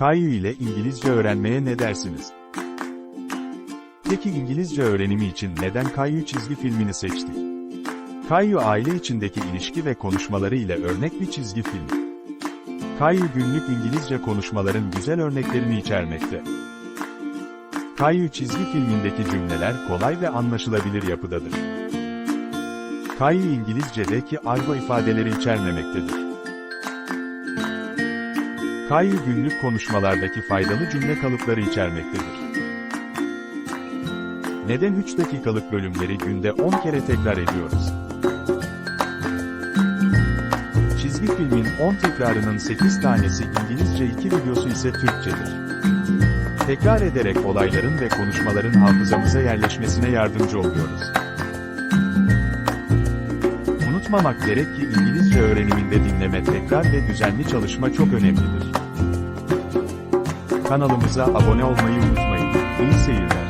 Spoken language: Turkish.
Kayu ile İngilizce öğrenmeye ne dersiniz? Peki İngilizce öğrenimi için neden Kayu çizgi filmini seçtik? Kayu aile içindeki ilişki ve konuşmaları ile örnek bir çizgi film. Kayu günlük İngilizce konuşmaların güzel örneklerini içermekte. Kayu çizgi filmindeki cümleler kolay ve anlaşılabilir yapıdadır. Kayu İngilizce'deki argo ifadeleri içermemektedir. Kayu günlük konuşmalardaki faydalı cümle kalıpları içermektedir. Neden 3 dakikalık bölümleri günde 10 kere tekrar ediyoruz? Çizgi filmin 10 tekrarının 8 tanesi İngilizce 2 videosu ise Türkçedir. Tekrar ederek olayların ve konuşmaların hafızamıza yerleşmesine yardımcı oluyoruz. Unutmamak gerek ki İngilizce öğreniminde dinleme, tekrar ve düzenli çalışma çok önemlidir. Kanalımıza abone olmayı unutmayın. İyi seyirler.